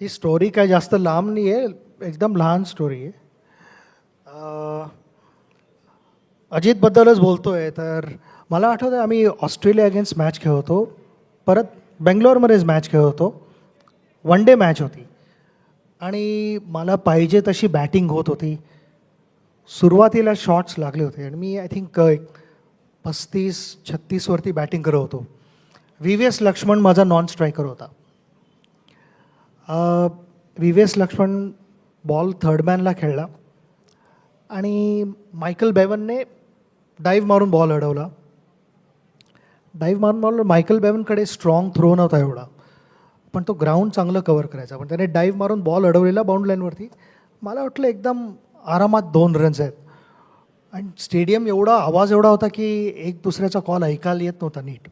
ही story काय जास्त लांब नाही आहे एकदम लहान स्टोरी आहे. अजितबद्दलच बोलतो आहे तर मला आठवतं आम्ही ऑस्ट्रेलिया अगेन्स्ट मॅच खेळ होतो परत बेंगलोरमध्येच मॅच खेळ होतो वन डे मॅच होती. आणि मला पाहिजे तशी बॅटिंग होत होती. सुरुवातीला शॉट्स लागले होते आणि मी आय थिंक पस्तीस छत्तीसवरती बॅटिंग करत होतो. व्ही व्ही एस लक्ष्मण माझा नॉन स्ट्रायकर होता. V V S Laxman ball third मॅनला खेळला. आणि मायकल बेवनने डाईव्ह मारून बॉल अडवला. डाईव्ह मारून बॉल मायकल बेवनकडे स्ट्रॉंग थ्रो नव्हता एवढा. पण तो ग्राउंड चांगलं कवर करायचा. पण त्याने डाईव्ह मारून बॉल अडवलेला बाउंड लाईनवरती मला वाटलं एकदम आरामात दोन रन्स आहेत. आणि स्टेडियम एवढा आवाज एवढा होता की एक दुसऱ्याचा कॉल ऐकायला येत नव्हता नीट.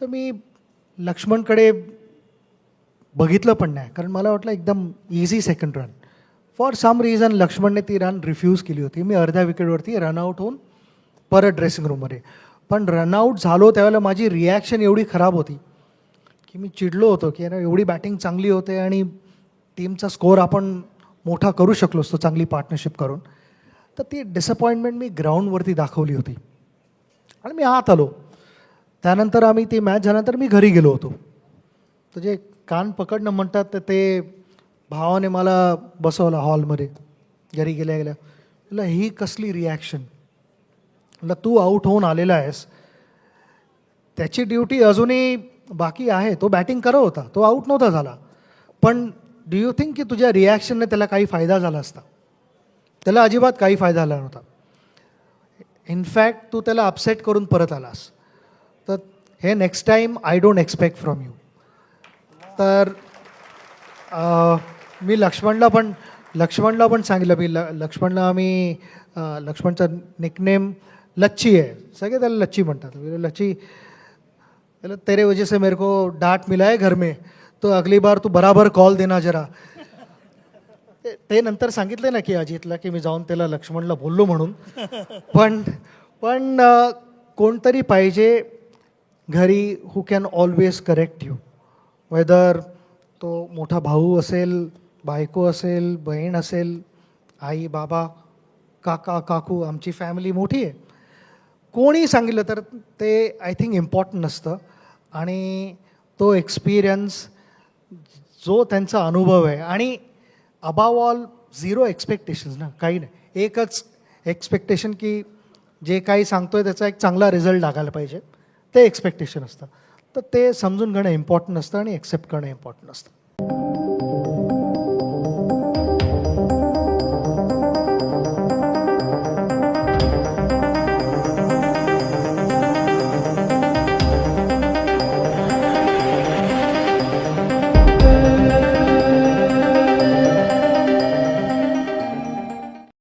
तर मी लक्ष्मणकडे बघितलं पण नाही. कारण मला वाटलं एकदम easy second run for some reason लक्ष्मणने ती रन रिफ्यूज केली होती. मी अर्ध्या विकेटवरती रनआउट होऊन परत ड्रेसिंग रूममध्ये पण रनआउट झालो त्यावेळेला माझी रिॲक्शन एवढी खराब होती. की मी चिडलो होतो की यार एवढी बॅटिंग चांगली होते आणि टीमचा स्कोअर आपण मोठा करू शकलो असतो चांगली पार्टनरशिप करून. तर ती डिसअपॉइंटमेंट मी ग्राउंडवरती दाखवली होती. आणि मी आत आलो. त्यानंतर आम्ही ती मॅच झाल्यानंतर मी घरी गेलो होतो. तर जे कान पकडणं म्हणतात तर ते भावाने मला बसवलं हॉलमध्ये घरी गेल्या गेल्या. म्हटलं ही कसली रिॲक्शन म्हटलं तू आऊट होऊन आलेला आहेस. त्याची ड्युटी अजूनही बाकी आहे. तो बॅटिंग करत होता. तो आऊट नव्हता झाला. पण डू यू थिंक की तुझ्या रिॲक्शनने त्याला काही फायदा झाला असता? त्याला अजिबात काही फायदा झाला नव्हता. इनफॅक्ट तू त्याला अपसेट करून परत आलास. तर हे next time I don't expect from you तर मी लक्ष्मणला पण लक्ष्मणला पण सांगितलं. मी ल लक्ष्मणला आम्ही लक्ष्मणचा निकनेम लच्ची आहे. सगळे त्याला लच्ची म्हणतात. लच्छी लच्ची तेरे वजह से मेरे को डाट मिला है घर में. तो अगली बार तू बराबर कॉल देना जरा. ते- ते नंतर सांगितले ना की अजितला की मी जाऊन त्याला लक्ष्मणला बोललो म्हणून. पण पण कोणतरी पाहिजे घरी who can always correct you whether तो मोठा भाऊ असेल बायको असेल बहीण असेल आई बाबा काका काकू आमची फॅमिली मोठी आहे. कोणी सांगितलं तर ते आय थिंक इम्पॉर्टंट नसतं. आणि तो एक्सपिरियन्स जो त्यांचा अनुभव आहे आणि अबाव ऑल झिरो एक्सपेक्टेशन्स ना काही नाही. एकच एक्सपेक्टेशन की जे काही सांगतोय त्याचा एक चांगला रिझल्ट लागायला पाहिजे. ते एक्सपेक्टेशन असतं. तर ते समजून घेणं इम्पॉर्टंट असतं आणि ॲक्सेप्ट करणं इम्पॉर्टंट असतं